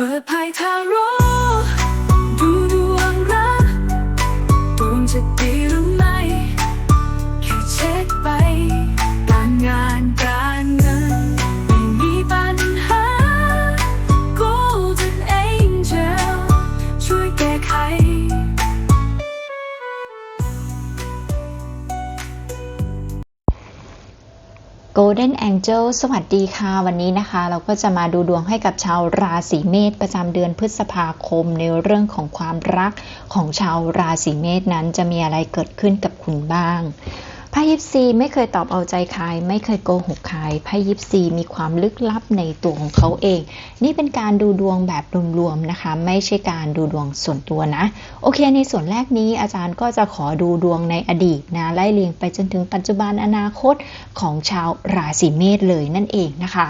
ปิดภายทางร่ Golden Angel สวัสดีค่ะวันนี้นะคะ เราก็จะมาดูดวงให้กับชาวราศีเมษประจำเดือนพฤษภาคมในเรื่องของความรักของชาวราศีเมษนั้นจะมีอะไรเกิดขึ้นกับคุณบ้าง พ่ยิปซีไม่เคยตอบเอาใจใครไม่เคยโกหกใครไพ่ยิปซีมีความลึกลับในตัวของเขาเอง นี่เป็นการดูดวงแบบรวมๆนะคะ ไม่ใช่การดูดวงส่วนตัวนะ โอเค ในส่วนแรกนี้อาจารย์ก็จะขอดูดวงในอดีตนะไล่เรียงไปจนถึงปัจจุบันอนาคตของชาวราศีเมษเลยนั่นเองนะคะ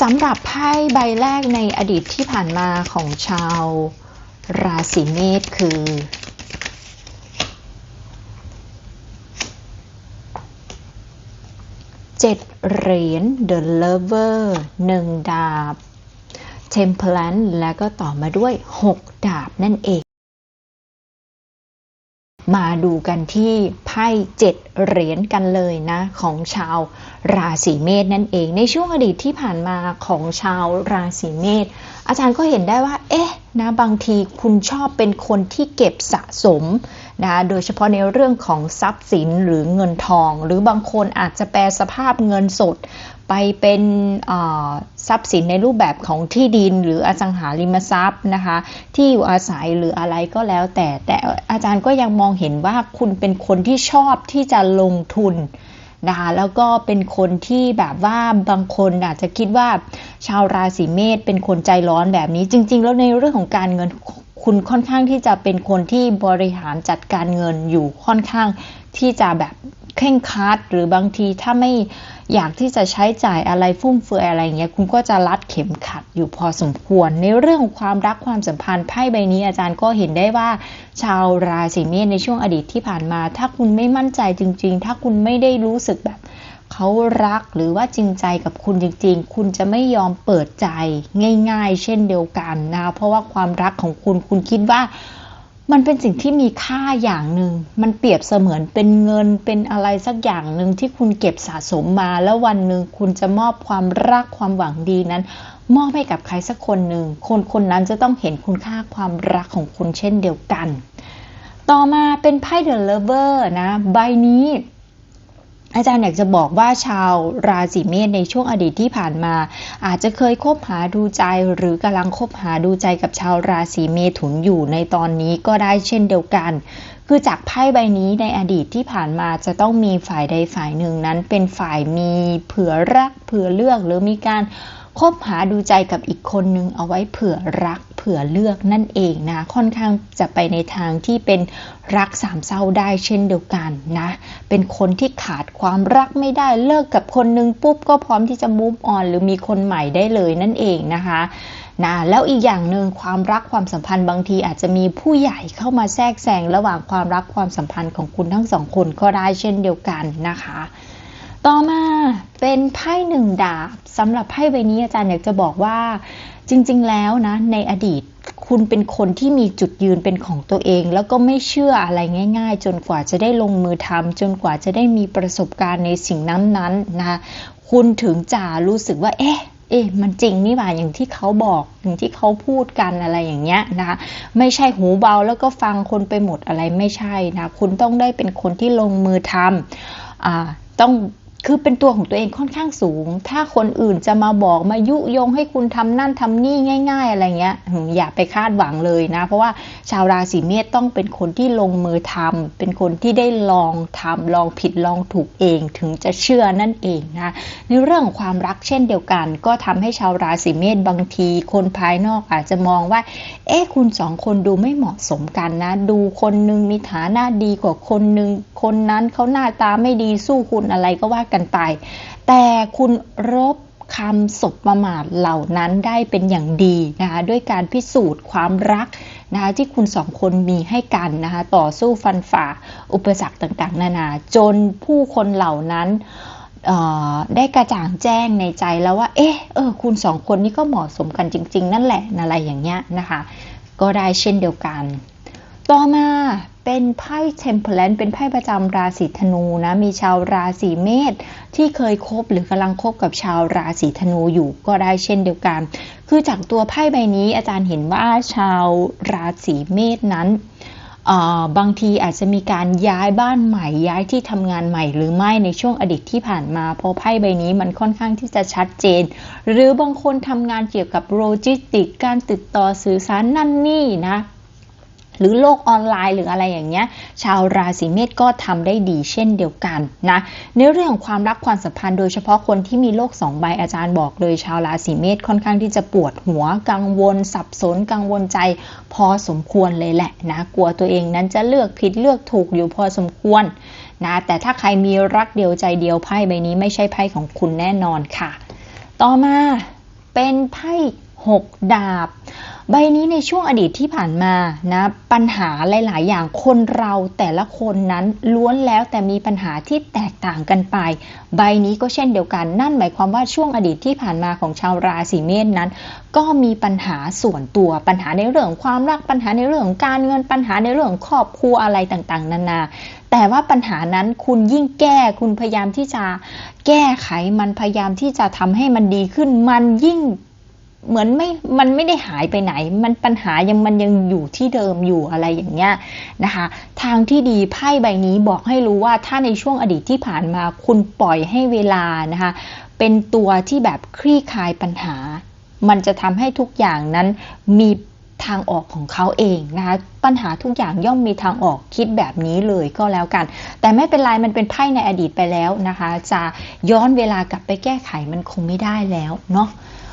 สำหรับไพ่ใบแรกในอดีตที่ผ่านมาของชาวราศีเมษคือ เจ็ดเหรียญ The Lover หนึ่งดาบ Temperance แล้วก็ต่อมาด้วย 6 ดาบนั่นเอง มาดูกันที่ไพ่เจ็ดเหรียญกันเลยนะ ของชาวราศีเมษนั่นเอง ในช่วงอดีตที่ผ่านมาของชาวราศีเมษอาจารย์ก็เห็นได้ว่า เอ๊ะนะบางทีคุณชอบเป็นคนที่เก็บสะสม นะโดยเฉพาะในเรื่องของทรัพย์สินหรือเงินทอง หรือบางคนอาจจะแปลสภาพเงินสดไปเป็นทรัพย์สินในรูปแบบของที่ดินหรืออสังหาริมทรัพย์นะคะที่อยู่อาศัยหรืออะไรก็แล้วแต่ แต่อาจารย์ก็ยังมองเห็นว่าคุณเป็นคนที่ชอบที่จะลงทุนนะคะแล้วก็เป็นคนที่แบบว่าบางคนอาจจะคิดว่าชาวราศีเมษเป็นคนใจร้อนแบบนี้ จริง ๆ แล้วในเรื่องของการเงิน คุณค่อนข้างที่จะเป็นคนที่บริหารจัดการเงินอยู่ค่อนข้างที่จะแบบเคร่งครัดหรือบางทีถ้าไม่อยากที่จะใช้จ่ายอะไรฟุ่มเฟือยอะไรเงี้ยคุณก็จะรัดเข็มขัดอยู่พอสมควร ในเรื่องของความรักความสัมพันธ์ไพ่ใบนี้อาจารย์ก็เห็นได้ว่า ชาวราศีเมษในช่วงอดีตที่ผ่านมา ถ้าคุณไม่มั่นใจจริง ๆ ถ้าคุณไม่ได้รู้สึกแบบ เขารักหรือว่าจริงใจกับคุณจริง ๆ คุณจะไม่ยอมเปิดใจง่าย ๆ เช่นเดียวกันนะเพราะว่าความรักของคุณคุณคิดว่ามันเป็นสิ่งที่มีค่าอย่างหนึ่ง มันเปรียบเสมือนเป็นเงินเป็นอะไรสักอย่างหนึ่งที่คุณเก็บสะสมมา แล้ววันหนึ่งคุณจะมอบความรักความหวังดีนั้น มอบให้กับใครสักคนหนึ่ง คนคนนั้นจะต้องเห็นคุณค่าความรักของคุณเช่นเดียวกัน ต่อมาเป็นไพ่เดอะเลเวอร์นะ ใบนี้ อาจารย์อยากจะบอกว่าชาวราศีเมษในช่วงอดีตที่ผ่านมา อาจจะเคยคบหาดูใจหรือกำลังคบหาดูใจกับชาวราศีเมถุนอยู่ในตอนนี้ก็ได้เช่นเดียวกัน คือจากไพ่ใบนี้ในอดีตที่ผ่านมาจะต้องมีฝ่ายใดฝ่ายหนึ่งนั้นเป็นฝ่ายมีเผื่อรักเผื่อเลือกหรือมีการ คบหาดูใจกับอีกคนนึงเอาไว้เผื่อรักเผื่อเลือกนั่นเองนะค่อนข้างจะไปในทางที่เป็นรักสามเศร้าได้เช่นเดียวกันนะ เป็นคนที่ขาดความรักไม่ได้เลิกกับคนนึงปุ๊บก็พร้อมที่จะมูฟออนหรือมีคนใหม่ได้เลยนั่นเองนะคะนะแล้วอีกอย่างหนึ่งความรักความสัมพันธ์บางทีอาจจะมีผู้ใหญ่เข้ามาแทรกแซงระหว่างความรักความสัมพันธ์ของคุณทั้งสองคนก็ได้เช่นเดียวกันนะคะ ต่อมาเป็นไพ่หนึ่งดาบสำหรับไพ่ใบนี้อาจารย์อยากจะบอกว่าจริง ๆ แล้วนะ ในอดีตคุณเป็นคนที่มีจุดยืนเป็นของตัวเอง แล้วก็ไม่เชื่ออะไรง่าย ๆ จนกว่าจะได้ลงมือทำจนกว่าจะได้มีประสบการณ์ในสิ่งนั้นๆนะคะคุณถึงจะรู้สึกว่า เอ๊ะเอ๊ะมันจริงนี่หว่าอย่างที่เขาบอกอย่างที่เขาพูดกันอะไรอย่างเงี้ยนะคะไม่ใช่หูเบาแล้วก็ฟังคนไปหมดอะไรไม่ใช่นะคุณต้องได้เป็นคนที่ลงมือทำอ่าต้อง คือเป็นตัวของตัวเองค่อนข้างสูง ถ้าคนอื่นจะมาบอกมายุยงให้คุณทำนั่นทำนี่ง่าย ๆ อะไรเงี้ย อย่าไปคาดหวังเลยนะ เพราะว่าชาวราศีเมษต้องเป็นคนที่ลงมือทำเป็นคนที่ได้ลองทำลองผิดลองถูกเอง ถึงจะเชื่อนั่นเองนะ ในเรื่องความรักเช่นเดียวกัน ก็ทำให้ชาวราศีเมษบางที คนภายนอกอาจจะมองว่า เอ๊ะคุณสองคนดูไม่เหมาะสมกันนะ ดูคนนึงมีฐานะดีกว่าคนนึง คนนั้นเขาหน้าตาไม่ดีสู้คุณอะไรก็ว่ากันไป แต่คุณรบคำสบประมาทเหล่านั้นได้เป็นอย่างดีนะคะด้วยการพิสูจน์ความรักนะคะที่คุณสองคนมีให้กันนะคะต่อสู้ฟันฝ่าอุปสรรคต่างๆ นานา จนผู้คนเหล่านั้นได้กระจ่างแจ้งในใจแล้วว่า เอ๊ะเออคุณสองคนนี้ก็เหมาะสมกันจริง ๆ นั่นแหละอะไรอย่างเงี้ยนะคะ ก็ได้เช่นเดียวกัน ต่อมา เป็นไพ่เทมเพลนเป็นไพ่ประจำราศีธนูนะมีชาวราศีเมษที่เคยคบหรือกำลังคบกับชาวราศีธนูอยู่ก็ได้เช่นเดียวกัน คือจากตัวไพ่ใบนี้อาจารย์เห็นว่าชาวราศีเมษนั้นบางทีอาจจะมีการย้ายบ้านใหม่ย้ายที่ทำงานใหม่หรือไม่ในช่วงอดีตที่ผ่านมา เพราะไพ่ใบนี้มันค่อนข้างที่จะชัดเจน หรือบางคนทำงานเกี่ยวกับโลจิสติก การติดต่อสื่อสารนั่นนี่นะ หรือโลกออนไลน์หรืออะไรอย่างเงี้ย ชาวราศีเมษก็ทำได้ดีเช่นเดียวกันนะในเรื่องของความรักความสัมพันธ์โดยเฉพาะคนที่มีโลกสองใบอาจารย์บอกเลย ชาวราศีเมษค่อนข้างที่จะปวดหัวกังวล สับสนกังวลใจ พอสมควรเลยแหละนะกลัวตัวเองนั้นจะเลือกผิดเลือกถูกอยู่พอสมควรนะแต่ถ้าใครมีรักเดียวใจเดียวไพ่ใบนี้ไม่ใช่ไพ่ของคุณแน่นอนค่ะ ต่อมาเป็นไพ่หกดาบ ใบนี้ในช่วงอดีตที่ผ่านมานะปัญหาหลาย ๆ อย่างคนเราแต่ละคนนั้นล้วนแล้วแต่มีปัญหาที่แตกต่างกันไป ใบนี้ก็เช่นเดียวกัน นั่นหมายความว่าช่วงอดีตที่ผ่านมาของชาวราศีเมษนั้น ก็มีปัญหาส่วนตัวปัญหาในเรื่องความรักปัญหาในเรื่องการเงินปัญหาในเรื่องของครอบครัวอะไรต่าง ๆ นานาแต่ว่าปัญหานั้นคุณยิ่งแก้คุณพยายามที่จะแก้ไขมันพยายามที่จะทำให้มันดีขึ้น มันยิ่ง เหมือนไม่ มันไม่ได้หายไปไหน มันปัญหายังมันยังอยู่ที่เดิมอยู่อะไรอย่างเงี้ยนะคะ ทางที่ดีไพ่ใบนี้บอกให้รู้ว่าถ้าในช่วงอดีตที่ผ่านมาคุณปล่อยให้เวลานะคะ เป็นตัวที่แบบคลี่คลายปัญหา มันจะทำให้ทุกอย่างนั้นมีทางออกของเขาเองนะคะ ปัญหาทุกอย่างย่อมมีทางออกคิดแบบนี้เลยก็แล้วกัน แต่ไม่เป็นไรมันเป็นไพ่ในอดีตไปแล้วนะคะ จะย้อนเวลากลับไปแก้ไขมันคงไม่ได้แล้วเนาะ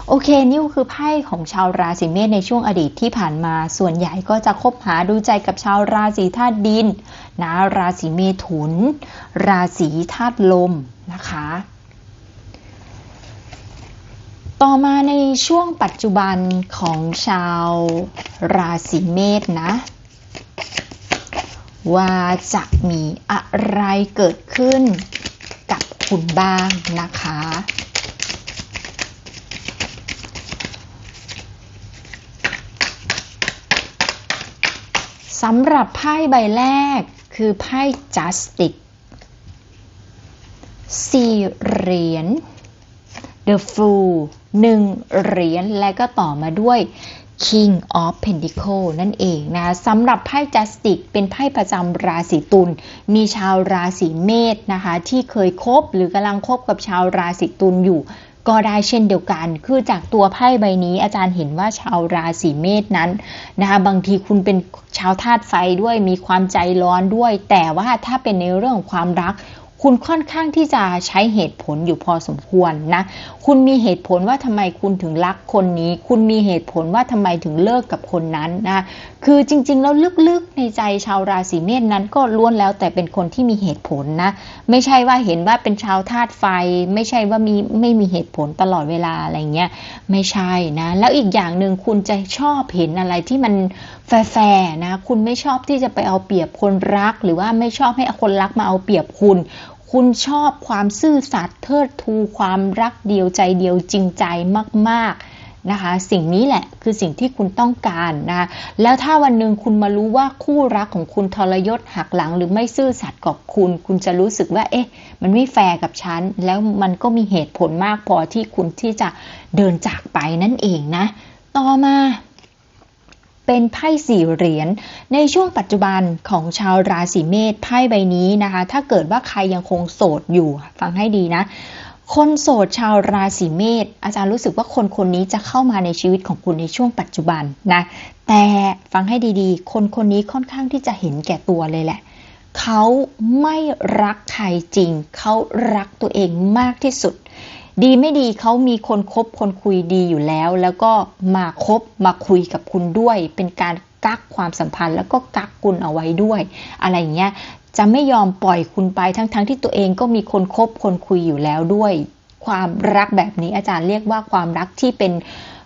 โอเคนี่คือไพ่ของชาวราศีเมษในช่วงอดีตที่ผ่านมา ส่วนใหญ่ก็จะคบหาดูใจกับชาวราศีธาตุดินนะราศีเมถุน ราศีธาตุลมนะคะ ต่อมาในช่วงปัจจุบันของชาวราศีเมษนะ ว่าจะมีอะไรเกิดขึ้นกับคุณบ้างนะคะ สำหรับไพ่ใบแรกคือไพ่ Justice สี่เหรียญ The Fool หนึ่งเหรียญ และก็ต่อมาด้วย King of Pentacle นั่นเองนะสำหรับไพ่ Justice เป็นไพ่ประจำราศีตุล มีชาวราศีเมษนะคะ ที่เคยคบหรือกำลังคบกับชาวราศีตุลอยู่ ก็ได้เช่นเดียวกัน คือจากตัวไพ่ใบนี้ อาจารย์เห็นว่าชาวราศีเมษนั้นนะคะบางทีคุณเป็นชาวธาตุไฟด้วยมีความใจร้อนด้วย แต่ว่าถ้าเป็นในเรื่องของความรักคุณค่อนข้างที่จะใช้เหตุผลอยู่พอสมควรนะ คุณมีเหตุผลว่าทำไมคุณถึงรักคนนี้ คุณมีเหตุผลว่าทำไมถึงเลิกกับคนนั้นนะ คือจริง ๆ แล้วลึกๆในใจชาวราศีเมษนั้นก็ล้วนแล้วแต่เป็นคนที่มีเหตุผลนะ ไม่ใช่ว่าเห็นว่าเป็นชาวธาตุไฟ ไม่ใช่ว่ามีไม่มีเหตุผลตลอดเวลาอะไรเงี้ยไม่ใช่นะ แล้วอีกอย่างหนึ่งคุณจะชอบเห็นอะไรที่มันแฟร์ๆนะ คุณไม่ชอบที่จะไปเอาเปรียบคนรัก หรือว่าไม่ชอบให้คนรักมาเอาเปรียบคุณคุณชอบความซื่อสัตย์เทิดทูความรักเดียวใจเดียวจริงใจมากๆ นะคะ สิ่งนี้แหละคือสิ่งที่คุณต้องการนะแล้วถ้าวันหนึ่งคุณมารู้ว่าคู่รักของคุณทรยศหักหลัง หรือไม่ซื่อสัตย์กับคุณ คุณจะรู้สึกว่า เอ๊ะ มันไม่แฟร์กับฉัน แล้วมันก็มีเหตุผลมากพอที่คุณที่จะเดินจากไปนั่นเองนะ ต่อมาเป็นไพ่สี่เหรียญในช่วงปัจจุบันของชาวราศีเมษไพ่ใบนี้นะคะ ถ้าเกิดว่าใครยังคงโสดอยู่ฟังให้ดีนะ คนโสดชาวราศีเมษอาจารย์รู้สึกว่าคนคนนี้จะเข้ามาในชีวิตของคุณในช่วงปัจจุบันนะ แต่ฟังให้ดีๆ คนคนนี้ค่อนข้างที่จะเห็นแก่ตัวเลยแหละ เขาไม่รักใครจริง เขารักตัวเองมากที่สุด ดีไม่ดีเขามีคนคบคนคุยดีอยู่แล้ว แล้วก็มาคบมาคุยกับคุณด้วย เป็นการกักความสัมพันธ์แล้วก็กักคุณเอาไว้ด้วย อะไรอย่างเงี้ย จะไม่ยอมปล่อยคุณไปทั้งๆทที่ตัวเองก็มีคนคบคนคุยอยู่แล้วด้วย ความรักแบบนี้อาจารย์เรียกว่าความรักที่เป็น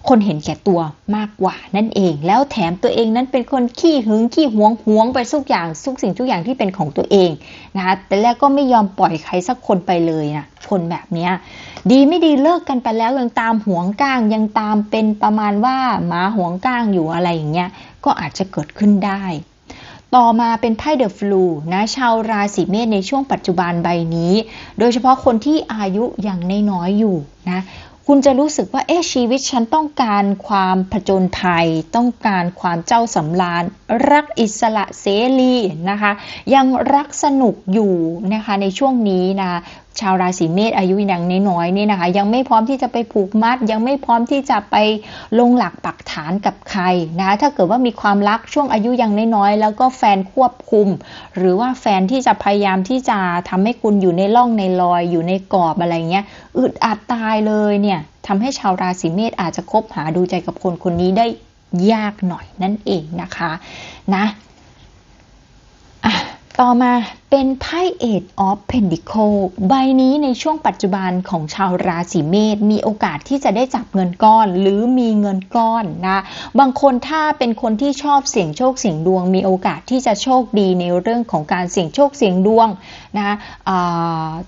คนเห็นแก่ตัวมากกว่านั่นเอง แล้วแถมตัวเองนั้นเป็นคนขี้หึงขี้หวงหวงไปทุกอย่างทุกสิ่งทุกอย่างที่เป็นของตัวเองนะคะแต่แรกก็ไม่ยอมปล่อยใครสักคนไปเลยนะคนแบบเนี้ยดีไม่ดีเลิกกันไปแล้วยังตามหวงก้างยังตามเป็นประมาณว่าหมาหวงก้างอยู่อะไรอย่างเงี้ยก็อาจจะเกิดขึ้นได้ ต่อมาเป็นไพ่เดอะฟลูนะชาวราศีเมษในช่วงปัจจุบันใบนี้ โดยเฉพาะคนที่อายุยังน้อยๆอยู่นะคุณจะรู้สึกว่าเอ๊ะชีวิตฉันต้องการความผจญภัย ต้องการความเจ้าสำราญ รักอิสระเสรีนะคะ ยังรักสนุกอยู่นะคะในช่วงนี้นะชาวราศีเมษอายุยังน้อยๆนี่นะคะ ยังไม่พร้อมที่จะไปผูกมัด ยังไม่พร้อมที่จะไปลงหลักปักฐานกับใครนะคะถ้าเกิดว่ามีความรักช่วงอายุยังน้อยๆแล้วก็แฟนควบคุม หรือว่าแฟนที่จะพยายามที่จะทำให้คุณอยู่ในร่องในรอย อยู่ในกรอบอะไรเงี้ยอึดอัดตายเลยเนี่ยทำให้ชาวราศีเมษอาจจะคบหาดูใจกับคนคนนี้ได้ยากหน่อยนั่นเองนะคะนะ ต่อมาเป็นไพ่ Eight of Pentacle ใบนี้ในช่วงปัจจุบันของชาวราศีเมษมีโอกาสที่จะได้จับเงินก้อนหรือมีเงินก้อนนะบางคนถ้าเป็นคนที่ชอบเสี่ยงโชคเสี่ยงดวง มีโอกาสที่จะโชคดีในเรื่องของการเสี่ยงโชคเสี่ยงดวงนะ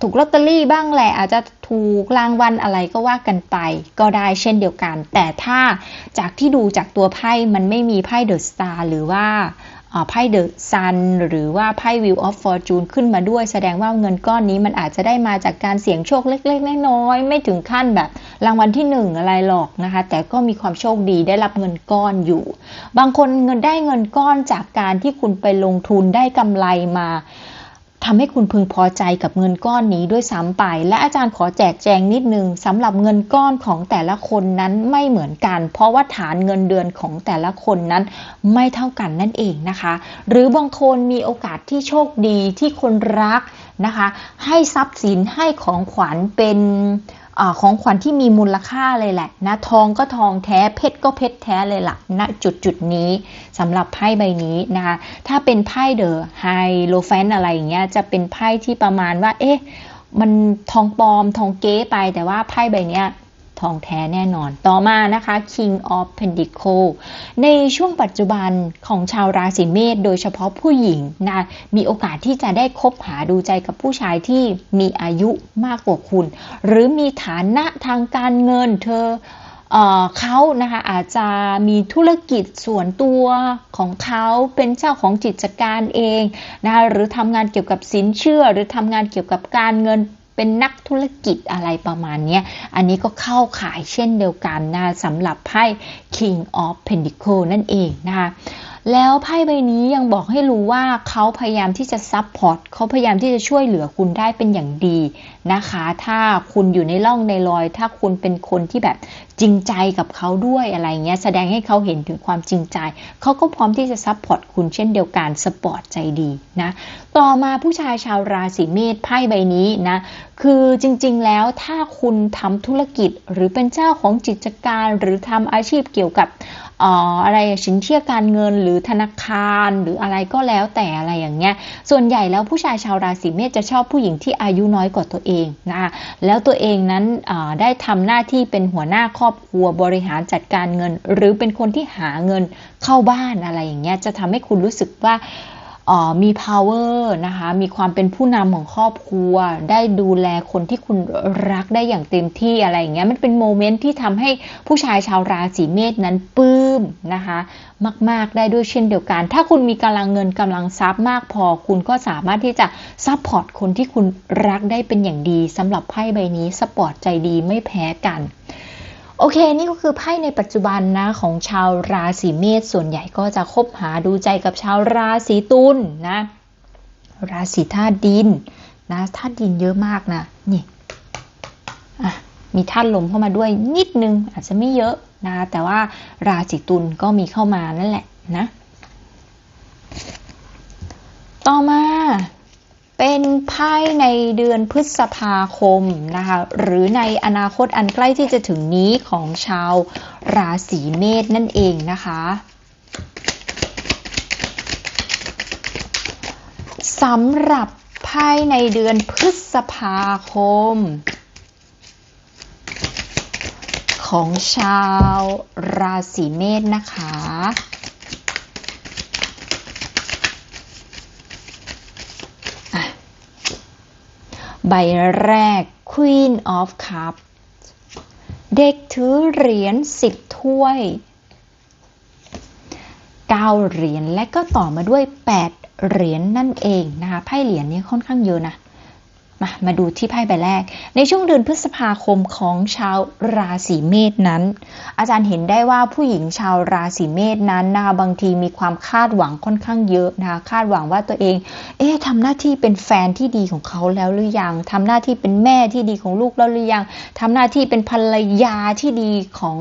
ถูกลอตเตอรี่บ้างแหละอาจจะถูกรางวัลอะไรก็ว่ากันไป ก็ได้เช่นเดียวกัน แต่ถ้าจากที่ดูจากตัวไพ่มันไม่มีไพ่เดอะสตาร์หรือว่า ไพ่เดอะซันหรือว่าไพ่วิวออฟฟอร์จูนขึ้นมาด้วย แสดงว่าเงินก้อนนี้มันอาจจะได้มาจากการเสี่ยงโชคเล็กๆน้อยๆไม่ถึงขั้นแบบ รางวัลที่หนึ่งอะไรหรอกนะคะ แต่ก็มีความโชคดีได้รับเงินก้อนอยู่ บางคนเงินได้เงินก้อนจากการที่คุณไปลงทุนได้กำไรมา ทำให้คุณพึงพอใจกับเงินก้อนนี้ด้วยซ้ำไป และอาจารย์ขอแจกแจงนิดนึงสำหรับเงินก้อนของแต่ละคนนั้นไม่เหมือนกัน เพราะว่าฐานเงินเดือนของแต่ละคนนั้นไม่เท่ากันนั่นเองนะคะ หรือบางคนมีโอกาสที่โชคดีที่คนรักนะคะ ให้ทรัพย์สินให้ของขวัญเป็น อของขวัญที่มีมูลค่าเลยแหละนะทองก็ทองแท้เพชรก็เพชรแท้เลยล่ะณจุดจุดนี้สำหรับไพ่ใบนี้นะคะถ้าเป็นไพ่เดอะไฮโลแฟนอะไรอย่างเงี้ยจะเป็นไพ่ที่ประมาณว่า เอ๊ะมันทองปลอมทองเก๊ไปแต่ว่าไพ่ใบเนี้ย ทองแท้แน่นอน ต่อมานะคะ King of Pentacle ในช่วงปัจจุบันของชาวราศีเมษโดยเฉพาะผู้หญิงนะมีโอกาสที่จะได้คบหาดูใจกับผู้ชายที่มีอายุมากกว่าคุณ หรือมีฐานะทางการเงินเธอเออเขานะคะอาจจะมีธุรกิจส่วนตัวของเขาเป็นเจ้าของกิจการเองนะคะหรือทำงานเกี่ยวกับสินเชื่อ หรือทำงานเกี่ยวกับการเงิน เป็นนักธุรกิจอะไรประมาณนี้อันนี้ก็เข้าขายเช่นเดียวกันนะสำหรับไพ่ King of Pentacle นั่นเองนะคะ แล้วไพ่ใบนี้ยังบอกให้รู้ว่าเขาพยายามที่จะซับพอร์ตเขาพยายามที่จะช่วยเหลือคุณได้เป็นอย่างดีนะคะ ถ้าคุณอยู่ในร่องในรอย ถ้าคุณเป็นคนที่แบบจริงใจกับเขาด้วยอะไรเงี้ย แสดงให้เขาเห็นถึงความจริงใจ เขาก็พร้อมที่จะซับพอร์ตคุณเช่นเดียวกันสปอร์ตใจดีนะ ต่อมาผู้ชายชาวราศีเมษไพ่ใบนี้นะ คือจริงๆแล้วถ้าคุณทำธุรกิจหรือเป็นเจ้าของกิจการหรือทำอาชีพเกี่ยวกับ อ่ออะไรสินเชื่อการเงินหรือธนาคารหรืออะไรก็แล้วแต่อะไรอย่างเงี้ย ส่วนใหญ่แล้วผู้ชายชาวราศีเมษจะชอบผู้หญิงที่อายุน้อยกว่าตัวเองนะคะแล้วตัวเองนั้นได้ทำหน้าที่เป็นหัวหน้าครอบครัวบริหารจัดการเงิน หรือเป็นคนที่หาเงินเข้าบ้านอะไรอย่างเงี้ยจะทำให้คุณรู้สึกว่า มี power นะคะ มีความเป็นผู้นำของครอบครัว ได้ดูแลคนที่คุณรักได้อย่างเต็มที่อะไรอย่างเงี้ย มันเป็นโมเมนต์ที่ทำให้ผู้ชายชาวราศีเมษนั้นปลื้มนะคะ มาก ๆ ได้ด้วยเช่นเดียวกัน ถ้าคุณมีกำลังเงินกำลังทรัพย์มากพอ คุณก็สามารถที่จะซัพพอร์ตคนที่คุณรักได้เป็นอย่างดีสำหรับไพ่ใบนี้สปอร์ตใจดีไม่แพ้กัน โอเค นี่ก็คือไพ่ในปัจจุบันนะของชาวราศีเมษส่วนใหญ่ก็จะคบหาดูใจกับชาวราศีตุลนะ ราศีธาตุดินนะธาตุดินเยอะมากนะนี่มีธาตุลมเข้ามาด้วยนิดนึงอาจจะไม่เยอะนะ แต่ว่าราศีตุลก็มีเข้ามานั่นแหละนะ ต่อมา เป็นไพ่ในเดือนพฤษภาคมนะคะหรือในอนาคตอันใกล้ที่จะถึงนี้ของชาวราศีเมษนั่นเองนะคะสำหรับไพ่ในเดือนพฤษภาคม ของชาวราศีเมษนะคะ ใบแรก Queen of Cups เด็กถือเหรียญสิบถ้วย 9 เหรียญและก็ต่อมาด้วย 8 เหรียญนั่นเองนะคะไพ่เหรียญนี้ค่อนข้างเยอะนะ มามาดูที่ไพ่ใบแรก ในช่วงเดือนพฤษภาคมของชาวราศีเมษนั้น อาจารย์เห็นได้ว่าผู้หญิงชาวราศีเมษนั้นนะคะบางทีมีความคาดหวังค่อนข้างเยอะนะคะคาดหวังว่าตัวเอง เอ๊ะทำหน้าที่เป็นแฟนที่ดีของเขาแล้วหรือยังทำหน้าที่เป็นแม่ที่ดีของลูกแล้วหรือยังทำหน้าที่เป็นภรรยาที่ดีของ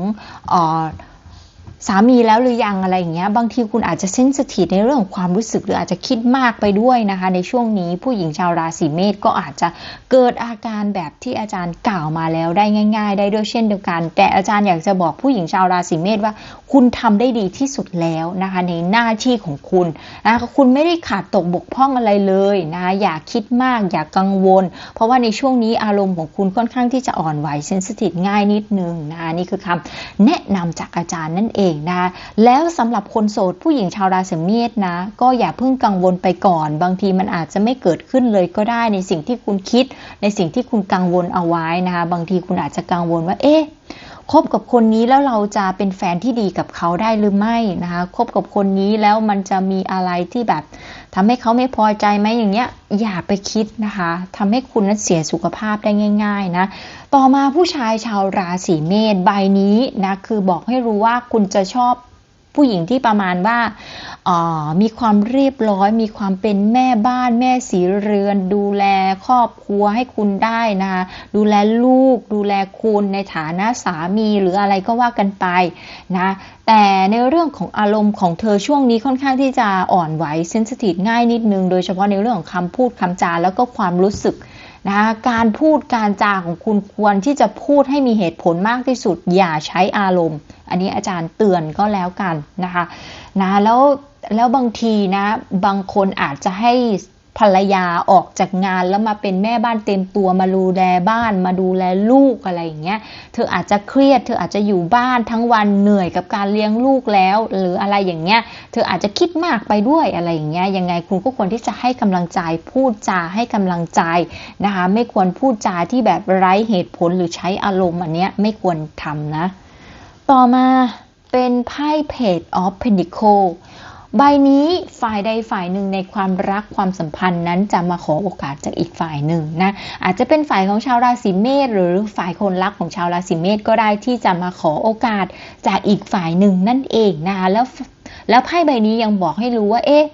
ออ สามีแล้วหรือยังอะไรอย่างเงี้ย บางทีคุณอาจจะเซนสทีฟในเรื่องของความรู้สึกหรืออาจจะคิดมากไปด้วยนะคะ ในช่วงนี้ผู้หญิงชาวราศีเมษก็อาจจะเกิดอาการแบบที่อาจารย์กล่าวมาแล้วได้ง่าย ๆ ได้ด้วยเช่นเดียวกัน แต่อาจารย์อยากจะบอกผู้หญิงชาวราศีเมษว่า คุณทำได้ดีที่สุดแล้วนะคะ ในหน้าที่ของคุณนะคะคุณไม่ได้ขาดตกบกพร่องอะไรเลยนะคะอย่าคิดมากอย่ากังวล เพราะว่าในช่วงนี้อารมณ์ของคุณค่อนข้างที่จะอ่อนไหวเซนสทีฟง่ายนิดนึงนะคะนี่คือคำแนะนำจากอาจารย์นั่นเองนะคะแล้วสำหรับคนโสดผู้หญิงชาวราศีเมษนะ ก็อย่าเพิ่งกังวลไปก่อน บางทีมันอาจจะไม่เกิดขึ้นเลยก็ได้ในสิ่งที่คุณคิด ในสิ่งที่คุณกังวลเอาไว้นะคะบางทีคุณอาจจะกังวลว่าเอ๊ะคบกับคนนี้แล้วเราจะเป็นแฟนที่ดีกับเขาได้หรือไม่นะคะคบกับคนนี้แล้วมันจะมีอะไรที่แบบ ทำให้เขาไม่พอใจไหมอย่างเงี้ยอย่าไปคิดนะคะทำให้คุณนั้นเสียสุขภาพได้ง่าย ๆ นะ ต่อมาผู้ชายชาวราศีเมษใบนี้นะคือบอกให้รู้ว่าคุณจะชอบ ผู้หญิงที่ประมาณว่ามีความเรียบร้อย มีความเป็นแม่บ้านแม่สีเรือน ดูแลครอบครัวให้คุณได้นะคะดูแลลูก ดูแลคุณในฐานะสามีหรืออะไรก็ว่ากันไปนะแต่ในเรื่องของอารมณ์ของเธอช่วงนี้ค่อนข้างที่จะอ่อนไหวเซนสทีฟง่ายนิดนึง โดยเฉพาะในเรื่องของคำพูดคำจาแล้วก็ความรู้สึก นะคะการพูดการจาของคุณควรที่จะพูดให้มีเหตุผลมากที่สุด อย่าใช้อารมณ์ อันนี้อาจารย์เตือนก็แล้วกันนะคะนะแล้วแล้วบางทีนะบางคนอาจจะให้ ภรรยาออกจากงานแล้วมาเป็นแม่บ้านเต็มตัวมาดูแลบ้าน มาดูแลลูกอะไรอย่างเงี้ย เธออาจจะเครียด เธออาจจะอยู่บ้านทั้งวันเหนื่อยกับการเลี้ยงลูกแล้ว หรืออะไรอย่างเงี้ย เธออาจจะคิดมากไปด้วยอะไรอย่างเงี้ย ยังไงคุณก็ควรที่จะให้กำลังใจพูดจาให้กำลังใจนะคะ ไม่ควรพูดจาที่แบบไร้เหตุผลหรือใช้อารมณ์อันเนี้ยไม่ควรทำนะ ต่อมาเป็นไพ่ Page of Pentacle ใบนี้ฝ่ายใดฝ่ายหนึ่งในความรักความสัมพันธ์นั้นจะมาขอโอกาสจากอีกฝ่ายหนึ่งนะอาจจะเป็นฝ่ายของชาวราศีเมษหรือฝ่ายคนรักของชาวราศีเมษก็ได้ที่จะมาขอโอกาสจากอีกฝ่ายหนึ่งนั่นเองนะคะแล้วแล้วไพ่ใบนี้ยังบอกให้รู้ว่าเอ๊ะ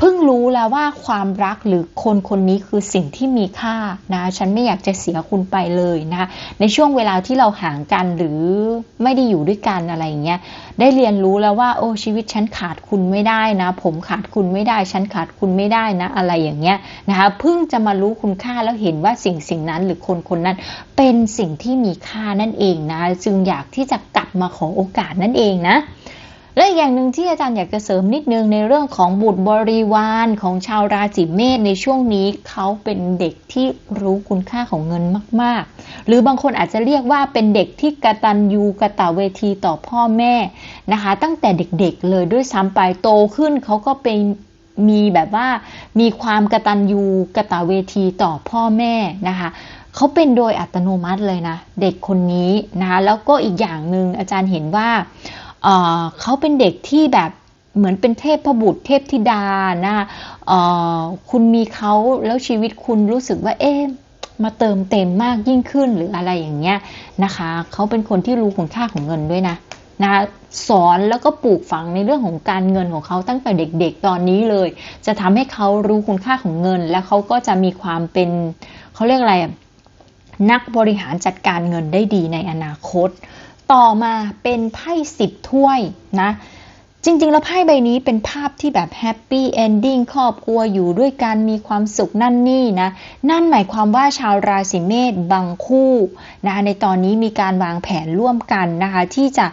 เพิ่งรู้แล้วว่าความรักหรือคนคนนี้คือสิ่งที่มีค่านะฉันไม่อยากจะเสียคุณไปเลยนะในช่วงเวลาที่เราห่างกันหรือไม่ได้อยู่ด้วยกันอะไรอย่างเงี้ยได้เรียนรู้แล้วว่า โอ้ชีวิตฉันขาดคุณไม่ได้นะ ผมขาดคุณไม่ได้ ฉันขาดคุณไม่ได้นะ อะไรอย่างเงี้ยนะคะเพิ่งจะมารู้คุณค่าแล้วเห็นว่าสิ่งสิ่งนั้นหรือคนคนนั้นเป็นสิ่งที่มีค่านั่นเองนะจึงอยากที่จะกลับมาขอโอกาสนั่นเองนะ และอย่างหนึ่งที่อาจารย์อยากจะเสริมนิดนึงในเรื่องของบุตรบริวารของชาวราศีเมษในช่วงนี้เขาเป็นเด็กที่รู้คุณค่าของเงินมาก ๆ หรือบางคนอาจจะเรียกว่าเป็นเด็กที่กระตัญญูกระตเวทีต่อพ่อแม่นะคะ ตั้งแต่เด็กๆเลยด้วยซ้ำไปโตขึ้นเขาก็เป็นมีแบบว่ามีความกระตัญญูกระตเวทีต่อพ่อแม่นะคะเขาเป็นโดยอัตโนมัติเลยนะ เด็กคนนี้นะคะแล้วก็อีกอย่างหนึ่งอาจารย์เห็นว่า เเขาเป็นเด็กที่แบบเหมือนเป็นเทพพบุตรเทพธิดานะคุณมีเขาแล้วชีวิตคุณรู้สึกว่าเอ๊ะมาเติมเต็มมากยิ่งขึ้นหรืออะไรอย่างเงี้ยนะคะเขาเป็นคนที่รู้คุณค่าของเงินด้วยนะนะสอนแล้วก็ปลูกฝังในเรื่องของการเงินของเขาตั้งแต่เด็กๆตอนนี้เลย จะทำให้เขารู้คุณค่าของเงิน แล้วเขาก็จะมีความเป็นเขาเรียกอะไรนักบริหารจัดการเงินได้ดีในอนาคต ต่อมาเป็นไพ่สิบถ้วยนะ จริง ๆ แล้วไพ่ใบนี้เป็นภาพที่แบบแฮปปี้เอนดิ้งครอบครัวอยู่ด้วยกันมีความสุขนั่นนี่นะ นั่นหมายความว่าชาวราศีเมษบางคู่นะในตอนนี้มีการวางแผนร่วมกันนะคะที่จะ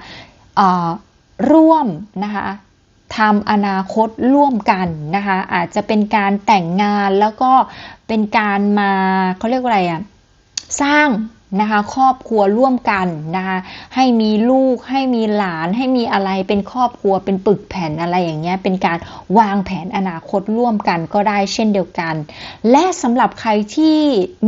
ร่วมนะคะทำอนาคตร่วมกันนะคะอาจจะเป็นการแต่งงานแล้วก็เป็นการมาเขาเรียกว่าอะไรอะสร้าง นะคะครอบครัวร่วมกันนะคะให้มีลูกให้มีหลานให้มีอะไรเป็นครอบครัวเป็นปึกแผ่นอะไรอย่างเงี้ยเป็นการวางแผนอนาคตร่วมกันก็ได้เช่นเดียวกัน และสำหรับใครที่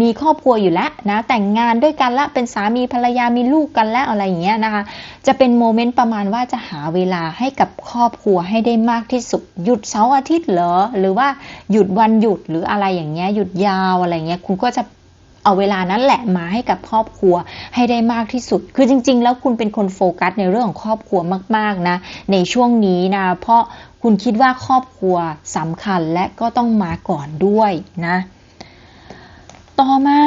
มีครอบครัวอยู่แล้วนะแต่งงานด้วยกันละเป็นสามีภรรยามีลูกกันแล้วอะไรอย่างเงี้ยนะคะจะเป็นโมเมนต์ประมาณว่าจะหาเวลาให้กับครอบครัวให้ได้มากที่สุด หยุดเสาร์อาทิตย์เหรอหรือว่าหยุดวันหยุดหรืออะไรอย่างเงี้ยหยุดยาวอะไรเงี้ยคุณก็จะ เอาเวลานั้นแหละมาให้กับครอบครัวให้ได้มากที่สุด คือจริง ๆ แล้วคุณเป็นคนโฟกัสในเรื่องของครอบครัวมากๆนะ ในช่วงนี้นะ เพราะคุณคิดว่าครอบครัวสำคัญและก็ต้องมาก่อนด้วยนะ ต่อมา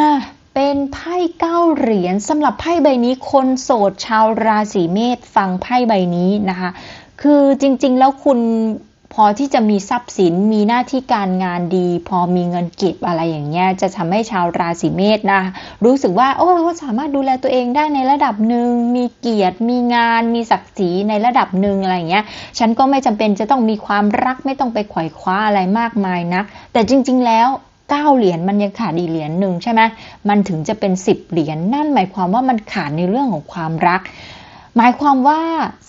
เป็นไพ่เก้าเหรียญสำหรับไพ่ใบนี้คนโสดชาวราศีเมษฟังไพ่ใบนี้นะคะ คือจริง ๆ แล้วคุณ พอที่จะมีทรัพย์สินมีหน้าที่การงานดี พอมีเงินเก็บอะไรอย่างเงี้ยจะทำให้ชาวราศีเมษนะ รู้สึกว่าโอ้ก็สามารถดูแลตัวเองได้ในระดับหนึ่งมีเกียรติ มีงาน มีศักดิ์ศรีในระดับหนึ่งอะไรอย่างเงี้ย ฉันก็ไม่จำเป็นจะต้องมีความรักไม่ต้องไปไขว่คว้าอะไรมากมายนัก แต่จริง ๆ แล้ว9เหรียญมันยังขาดอีเหรียญหนึ่งใช่ไหมมันถึงจะเป็น10เหรียญนั่นหมายความว่ามันขาดในเรื่องของความรัก หมายความว่า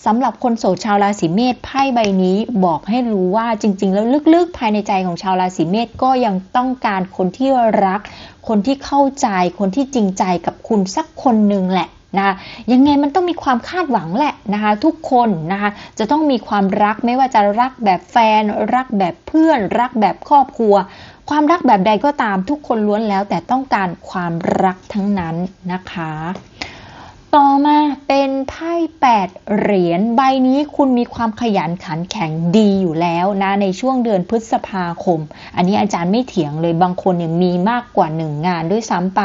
สำหรับคนโสดชาวราศีเมษไพ่ใบนี้บอกให้รู้ว่าจริง ๆ แล้วลึกๆ ภายในใจของชาวราศีเมษก็ยังต้องการคนที่รัก คนที่เข้าใจ คนที่จริงใจกับคุณสักคนหนึ่งแหละนะคะยังไงมันต้องมีความคาดหวังแหละนะคะ ทุกคนนะคะจะต้องมีความรักไม่ว่าจะรักแบบแฟน รักแบบเพื่อน รักแบบครอบครัว ความรักแบบใดก็ตามทุกคนล้วนแล้วแต่ต้องการความรักทั้งนั้นนะคะ ต่อมาเป็นไพ่8เหรียญใบนี้คุณมีความขยันขันแข็งดีอยู่แล้วนะในช่วงเดือนพฤษภาคม อันนี้อาจารย์ไม่เถียงเลยบางคนยังมีมากกว่า1งานด้วยซ้ำไป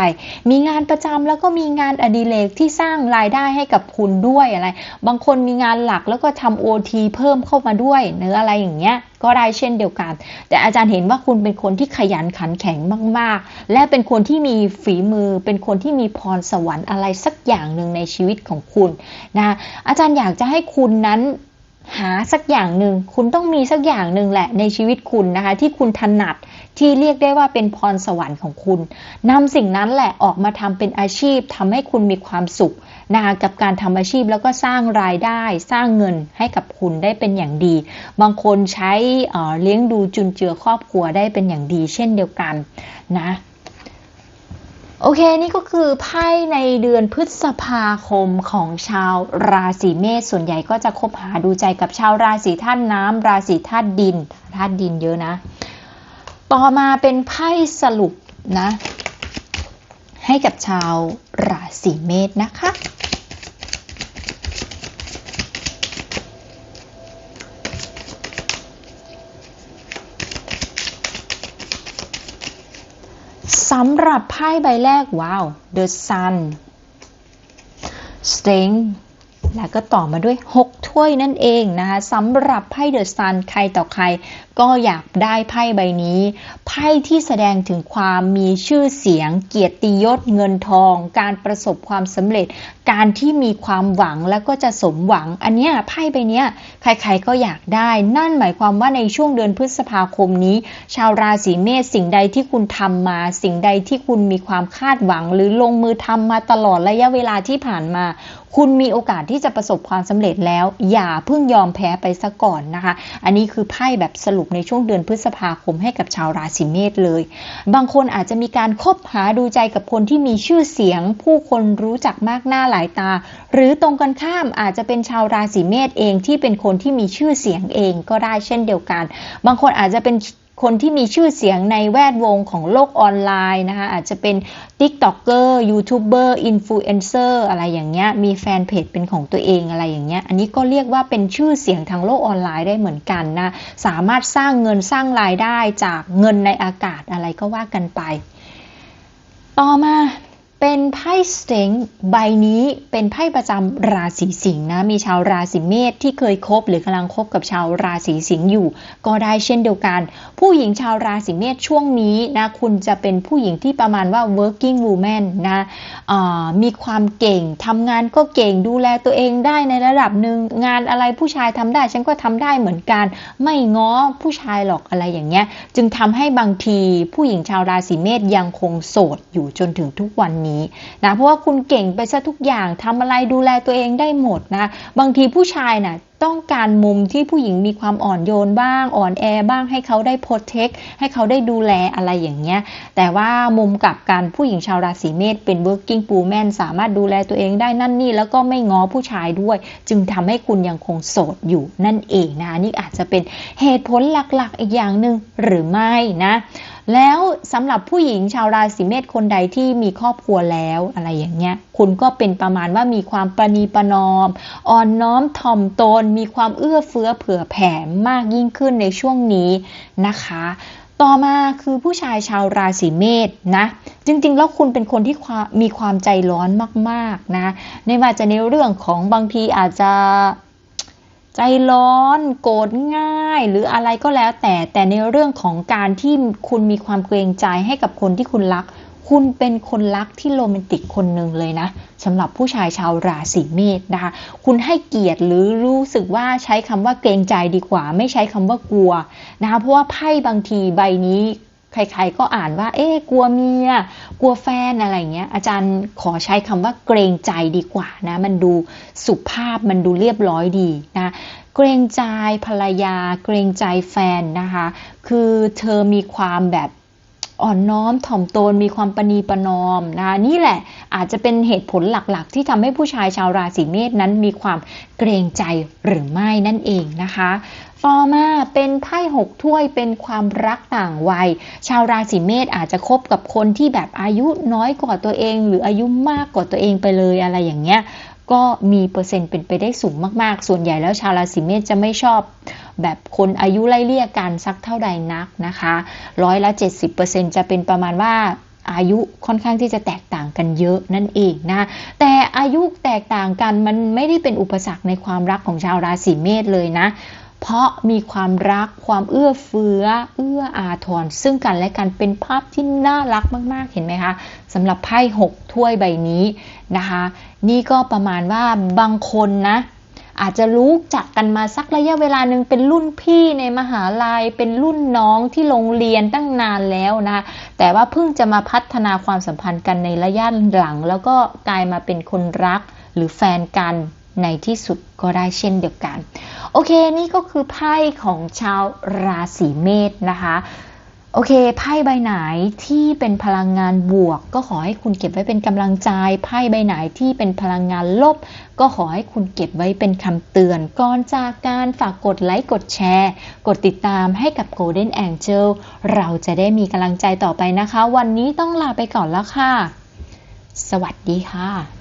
มีงานประจำแล้วก็มีงานอดิเรกที่สร้างรายได้ให้กับคุณด้วยอะไร บางคนมีงานหลักแล้วก็ทำโอทีเพิ่มเข้ามาด้วยเนื้ออะไรอย่างเงี้ยก็ได้เช่นเดียวกัน แต่อาจารย์เห็นว่าคุณเป็นคนที่ขยันขันแข็งมาก ๆ และเป็นคนที่มีฝีมือ เป็นคนที่มีพรสวรรค์อะไรสักอย่างหนึ่งในชีวิตของคุณนะอาจารย์อยากจะให้คุณนั้นหาสักอย่างหนึ่งคุณต้องมีสักอย่างหนึ่งแหละในชีวิตคุณนะคะ ที่คุณถนัดที่เรียกได้ว่าเป็นพรสวรรค์ของคุณนำสิ่งนั้นแหละออกมาทำเป็นอาชีพทำให้คุณมีความสุข นะคะกับการทำอาชีพแล้วก็สร้างรายได้สร้างเงินให้กับคุณได้เป็นอย่างดี บางคนใช้เเลี้ยงดูจุนเจือครอบครัวได้เป็นอย่างดี เช่นเดียวกันนะโอเค นี่ก็คือไพ่ในเดือนพฤษภาคมของชาวราศีเมษส่วนใหญ่ก็จะคบหาดูใจกับชาวราศีธาตุน้ำราศีธาตุดินธาตุดินเยอะนะ ต่อมาเป็นไพ่สรุปนะ ให้กับชาวราศีเมษนะคะ สำหรับไพ่ใบแรกว้าว The Sun Sting แล้วก็ต่อมาด้วย 6 ถ้วยนั่นเองนะคะสำหรับไพ่ The Sun ใครต่อใคร ก็อยากได้ไพ่ใบนี้ ไพ่ที่แสดงถึงความมีชื่อเสียง เกียรติยศเงินทอง การประสบความสำเร็จ การที่มีความหวังแล้วก็จะสมหวัง อันเนี้ยไพ่ใบเนี้ยใครๆก็อยากได้ นั่นหมายความว่าในช่วงเดือนพฤษภาคมนี้ ชาวราศีเมษสิ่งใดที่คุณทำมา สิ่งใดที่คุณมีความคาดหวัง หรือลงมือทำมาตลอดระยะเวลาที่ผ่านมา คุณมีโอกาสที่จะประสบความสำเร็จแล้ว อย่าเพิ่งยอมแพ้ไปซะก่อนนะคะ อันนี้คือไพ่แบบสรุปในช่วงเดือนพฤษภาคมให้กับชาวราศีเมษเลย บางคนอาจจะมีการคบหาดูใจกับคนที่มีชื่อเสียง ผู้คนรู้จักมากหน้าหลายตา หรือตรงกันข้ามอาจจะเป็นชาวราศีเมษเองที่เป็นคนที่มีชื่อเสียงเองก็ได้เช่นเดียวกัน บางคนอาจจะเป็นคนที่มีชื่อเสียงในแวดวงของโลกออนไลน์นะคะอาจจะเป็น TikToker ยูทูบเบอร์อินฟลูเอนเซอร์อะไรอย่างเงี้ยมีแฟนเพจเป็นของตัวเองอะไรอย่างเงี้ยอันนี้ก็เรียกว่าเป็นชื่อเสียงทางโลกออนไลน์ได้เหมือนกันนะสามารถสร้างเงินสร้างรายได้จากเงินในอากาศอะไรก็ว่ากันไป ต่อมา เป็นไพ่สเต็งใบนี้เป็นไพ่ประจำราศีสิงห์นะ มีชาวราศีเมษที่เคยคบหรือกำลังคบกับชาวราศีสิงห์อยู่ ก็ได้เช่นเดียวกัน ผู้หญิงชาวราศีเมษช่วงนี้นะคุณจะเป็นผู้หญิงที่ประมาณว่า working woman นะมีความเก่งทำงานก็เก่งดูแลตัวเองได้ในระดับหนึ่งงานอะไรผู้ชายทำได้ ฉันก็ทำได้เหมือนกัน ไม่ง้อผู้ชายหรอกอะไรอย่างเงี้ย จึงทำให้บางทีผู้หญิงชาวราศีเมษยังคงโสดอยู่จนถึงทุกวันนี้นะเพราะว่าคุณเก่งไปซะทุกอย่างทำอะไรดูแลตัวเองได้หมดนะบางทีผู้ชายน่ะต้องการมุมที่ผู้หญิงมีความอ่อนโยนบ้างอ่อนแอบ้างให้เขาได้โปรเทคให้เขาได้ดูแลอะไรอย่างเงี้ย แต่ว่ามุมกลับกันผู้หญิงชาวราศีเมษเป็น working woman สามารถดูแลตัวเองได้นั่นนี่ แล้วก็ไม่ง้อผู้ชายด้วย จึงทำให้คุณยังคงโสดอยู่นั่นเองนะนี่อาจจะเป็นเหตุผลหลักๆอีกอย่างหนึ่งหรือไม่นะ แล้วสำหรับผู้หญิงชาวราศีเมษคนใดที่มีครอบครัวแล้วอะไรอย่างเงี้ย คุณก็เป็นประมาณว่ามีความประนีประนอม อ่อนน้อมถ่อมตน มีความเอื้อเฟื้อเผื่อแผ่มากยิ่งขึ้นในช่วงนี้นะคะ ต่อมาคือผู้ชายชาวราศีเมษนะ จริงๆ แล้วคุณเป็นคนที่มีความใจร้อนมากๆนะไม่ว่าจะในเรื่องของบางทีอาจจะ ใจร้อนโกรธง่าย หรืออะไรก็แล้วแต่แต่ในเรื่องของการที่คุณมีความเกรงใจให้กับคนที่คุณรัก คุณเป็นคนรักที่โรแมนติกคนหนึ่งเลยนะสำหรับผู้ชายชาวราศีเมษนะคะคุณให้เกียรติหรือรู้สึกว่าใช้คำว่าเกรงใจดีกว่า ไม่ใช้คำว่ากลัวนะคะเพราะว่าไพ่บางทีใบนี้ ใครๆก็อ่านว่า เอ๊กลัวเมีย กลัวแฟนอะไรเงี้ย อาจารย์ขอใช้คำว่าเกรงใจดีกว่านะ มันดูสุภาพ มันดูเรียบร้อยดีนะ เกรงใจภรรยา เกรงใจแฟนนะคะ คือเธอมีความแบบ อ่อนน้อมถ่อมตนมีความประนีประนอมนะนี่แหละอาจจะเป็นเหตุผลหลักๆ ที่ทำให้ผู้ชายชาวราศีเมษนั้นมีความเกรงใจหรือไม่นั่นเองนะคะ ต่อมาเป็นไพ่หกถ้วยเป็นความรักต่างวัย ชาวราศีเมษอาจจะคบกับคนที่แบบอายุน้อยกว่าตัวเอง หรืออายุมากกว่าตัวเองไปเลยอะไรอย่างเงี้ย ก็มีเปอร์เซ็นต์เป็นไปได้สูงมากๆ ส่วนใหญ่แล้วชาวราศีเมษจะไม่ชอบ แบบคนอายุไล่เลี่ยกันสักเท่าใดนักนะคะร้อยละ 70%จะเป็นประมาณว่าอายุค่อนข้างที่จะแตกต่างกันเยอะนั่นเองนะแต่อายุแตกต่างกันมันไม่ได้เป็นอุปสรรคในความรักของชาวราศีเมษเลยนะ เพราะมีความรักความเอื้อเฟื้อ เอื้ออาทร ซึ่งกันและกันเป็นภาพที่น่ารักมาก ๆ เห็นไหมคะสำหรับไพ่หกถ้วยใบนี้นะคะ นี่ก็ประมาณว่าบางคนนะอาจจะรู้จักกันมาสักระยะเวลาหนึ่งเป็นรุ่นพี่ในมหาลัย เป็นรุ่นน้องที่โรงเรียนตั้งนานแล้วนะแต่ว่าเพิ่งจะมาพัฒนาความสัมพันธ์กันในระยะหลัง แล้วก็กลายมาเป็นคนรักหรือแฟนกัน ในที่สุดก็ได้เช่นเดียวกัน โอเคนี่ก็คือไพ่ของชาวราศีเมษนะคะโอเคไพ่ใบไหนที่เป็นพลังงานบวก ก็ขอให้คุณเก็บไว้เป็นกำลังใจไพ่ใบไหนที่เป็นพลังงานลบ ก็ขอให้คุณเก็บไว้เป็นคำเตือนก่อนจากการฝากกดไลค์กดแชร์ กดติดตามให้กับ Golden Angel เราจะได้มีกำลังใจต่อไปนะคะ วันนี้ต้องลาไปก่อนแล้วค่ะ สวัสดีค่ะ